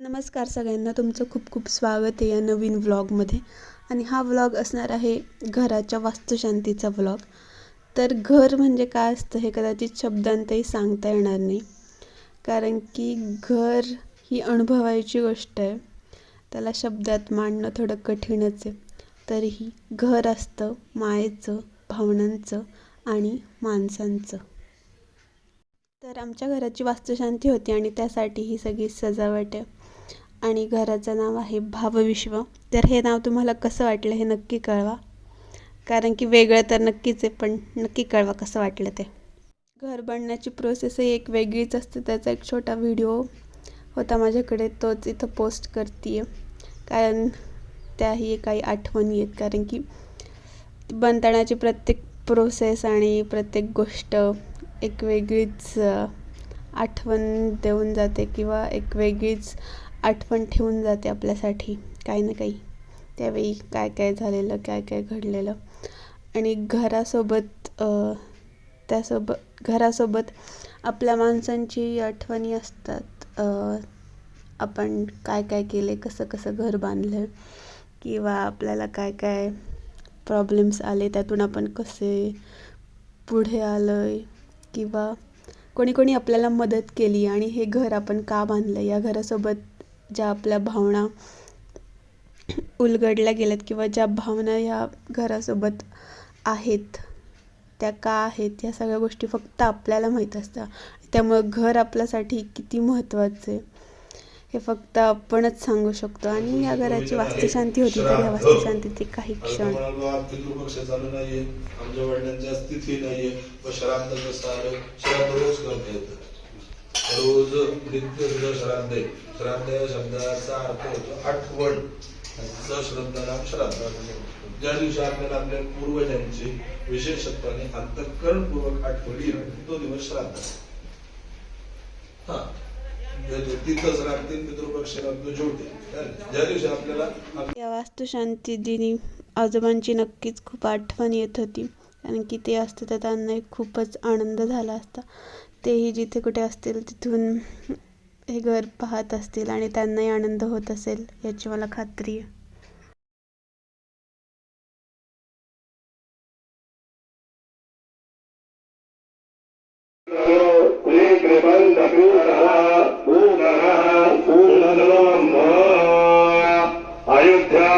नमस्कार सगळ्यांना तुमचं खूप खूप स्वागत आहे या नवीन व्लॉगमध्ये. आणि हा व्लॉग असणार आहे घराच्या वास्तुशांतीचा व्लॉग. तर घर म्हणजे काय असतं हे कदाचित शब्दांतही सांगता येणार नाही. कारण की घर ही अनुभवायची गोष्ट आहे. त्याला शब्दात मांडणं थोडं कठीणच आहे. तरीही घर असतं मायेचं भावनांचं आणि माणसांचं. तर आमच्या घराची वास्तुशांती होती आणि त्यासाठी ही सगळी सजावट आहे. आणि घराचं नाव आहे भावविश्व. तर हे नाव तुम्हाला कसं वाटलं हे नक्की कळवा. कारण की वेगळं तर नक्कीच आहे पण नक्की कळवा कसं वाटलं ते. घर बनण्याची प्रोसेसही एक वेगळीच असते. त्याचा एक छोटा व्हिडिओ होता माझ्याकडे. तोच इथं पोस्ट करते कारण त्याही काही आठवणी आहेत. कारण की बनतानाची प्रत्येक प्रोसेस आणि प्रत्येक गोष्ट एक वेगळीच आठवण देऊन जाते किंवा एक वेगळीच आठवण ठेवून जाते आपल्यासाठी काही ना काही. त्यावेळी काय काय झालेलं काय काय घडलेलं. आणि घरासोबत त्यासोबत घरासोबत आपल्या माणसांची आठवणी असतात. आपण काय काय केले कसं कसं घर बांधलं किंवा आपल्याला काय काय प्रॉब्लेम्स आले त्यातून आपण कसे पुढे आलं आहे किंवा कोणी कोणी आपल्याला मदत केली आणि हे घर आपण का बांधलं? या घरासोबत ज्या आपल्या भावना उलगडल्या गेल्यात किंवा ज्या भावना या घरासोबत आहेत त्या का आहेत या सगळ्या गोष्टी फक्त आपल्याला माहीत असतात. त्यामुळं घर आपल्यासाठी किती महत्त्वाचं आहे हे फक्त आपणच सांगू शकतो. आणि या घराची वास्तुशांती होती तर या वास्तुशांतीचे काही क्षण. पितृपक्ष चालू नाहीये आमच्या वडिलांच्या स्थिती नाहीये. व श्राद्ध कसं आलं श्राद्ध रोज करता येतं. रोज नित्य तुझं श्राद्ध. आहे श्राद्ध या शब्दाचा अर्थ होतो आठवण. सश्रद्धानाम श्राद्ध ज्या दिवशी आपल्याला आपल्या पूर्वजांची विशेषत्वाने अंतःकरणपूर्वक आठवली तो दिवस श्राद्ध. हा. म्हणजे तिथंच राहतील पितृपक्ष राहतो ज्या दिवशी आपल्याला या वास्तुशांती दिनी आजोबांची नक्कीच खूप आठवण येत होती. कारण की ते असतं तर त्यांनाही खूपच आनंद झाला असता. तेही जिथे कुठे असतील तिथून हे घर पाहत असतील आणि त्यांनाही आनंद होत असेल याची मला खात्री आहे. अयोध्या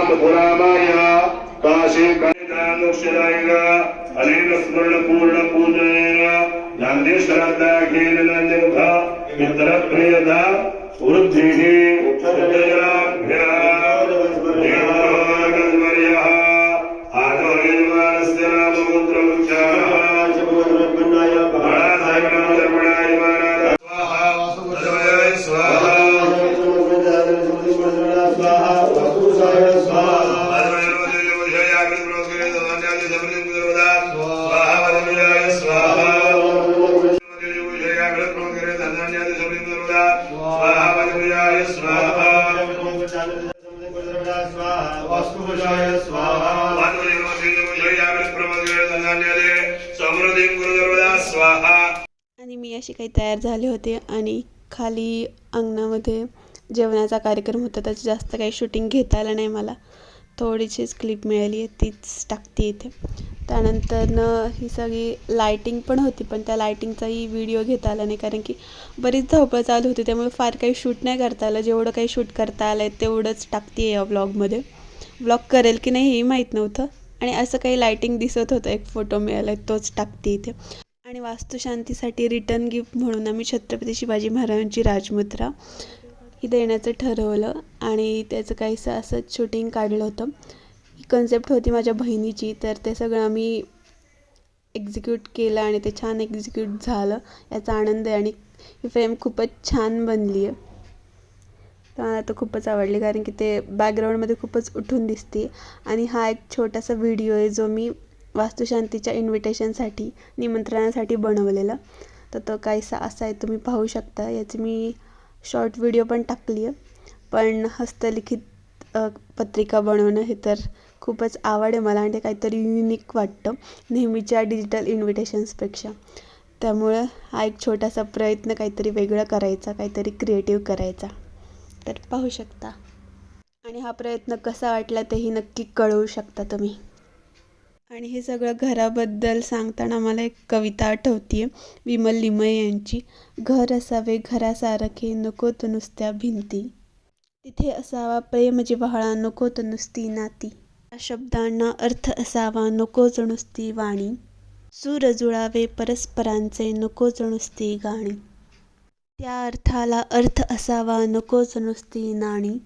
स्मरण पूर्ण काशी पूर्ण पूजनेन ज्ञानेश्वरादाखेन नंदमुखा मित्र प्रियता वृद्धिः देवगणवर्यः आदो स्वाहा स्वाहा आणि मी अशी काही तयार झाले होते आणि खाली अंगणामध्ये जेवणाचा कार्यक्रम होता त्याचं जास्त काही शूटिंग घेता आलं नाही मला थोडीशीच क्लिप मिळाली आहे तीच टाकते इथे त्यानंतरनं ही सगळी लायटिंग पण होती पण त्या लायटिंगचाही व्हिडिओ घेता आला नाही. कारण की बरीच धावपळ चालू होती त्यामुळे फार काही शूट नाही करता आलं. जेवढं काही शूट करता आलं आहे तेवढंच टाकते आहे या व्लॉगमध्ये व्लॉग करेल की नाही हेही माहीत नव्हतं. आणि असं काही लायटिंग दिसत होतं एक फोटो मिळाला आहे तोच टाकते इथे. आणि वास्तुशांतीसाठी रिटर्न गिफ्ट म्हणून आम्ही छत्रपती शिवाजी महाराजांची राजमुद्रा ही देण्याचं ठरवलं. आणि त्याचं काहीसं असंच शूटिंग काढलं होतं. कन्सेप्ट होती माझ्या बहिणीची तर ते सगळं आम्ही एक्झिक्यूट केलं आणि ते छान एक्झिक्यूट झालं. याचा आनंद आहे आणि ही फ्रेम खूपच छान बनली आहे. तर मला तर खूपच आवडली कारण की ते बॅकग्राऊंडमध्ये खूपच उठून दिसते. आणि हा एक छोटासा व्हिडिओ आहे जो मी वास्तुशांतीच्या इन्व्हिटेशनसाठी निमंत्रणासाठी बनवलेला. तर तो काहीसा असा आहे तुम्ही पाहू शकता. याची मी शॉर्ट व्हिडिओ पण टाकली आहे. पण हस्तलिखित पत्रिका बनवणं हे तर खूपच आवड आहे मला आणि ते काहीतरी युनिक वाटतं नेहमीच्या डिजिटल इन्व्हिटेशन्सपेक्षा त्यामुळं हा एक छोटासा प्रयत्न काहीतरी वेगळं करायचा काहीतरी क्रिएटिव्ह करायचा. तर पाहू शकता. आणि हा प्रयत्न कसा वाटला तेही नक्की कळवू शकता तुम्ही. आणि हे सगळं घराबद्दल सांगताना मला एक कविता आठवते विमल लिमये यांची. घर असावे घरासारखे नको तर नुसत्या भिंती. तिथे असावा प्रेम जिव्हाळा नको तर नुसती नाती. या शब्दांना अर्थ असावा नकोच नुसती वाणी. सूर जुळावे परस्परांचे नकोच नुसती गाणी. त्या अर्थाला अर्थ असावा नकोच नुसती नाणी.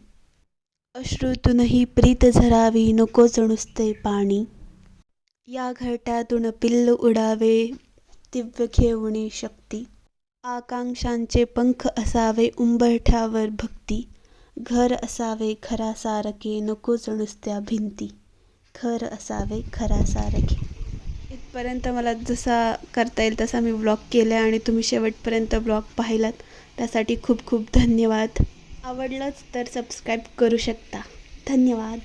अश्रूतूनही प्रीत झरावी नकोच नुसते पाणी. या घरट्यातून पिल्ल उडावे दिव्य घेऊनी शक्ती. आकांक्षांचे पंख असावे उंबरठ्यावर भक्ती. घर असावे घरासारखे नकोच नुसत्या भिंती. घर असावे घरासारखे इथपर्यंत मला जसा करता येईल तसा मी ब्लॉग केला आहे आणि तुम्ही शेवटपर्यंत ब्लॉग पाहिलात. त्यासाठी खूप खूप धन्यवाद. आवडलंच तर सबस्क्राईब करू शकता. धन्यवाद.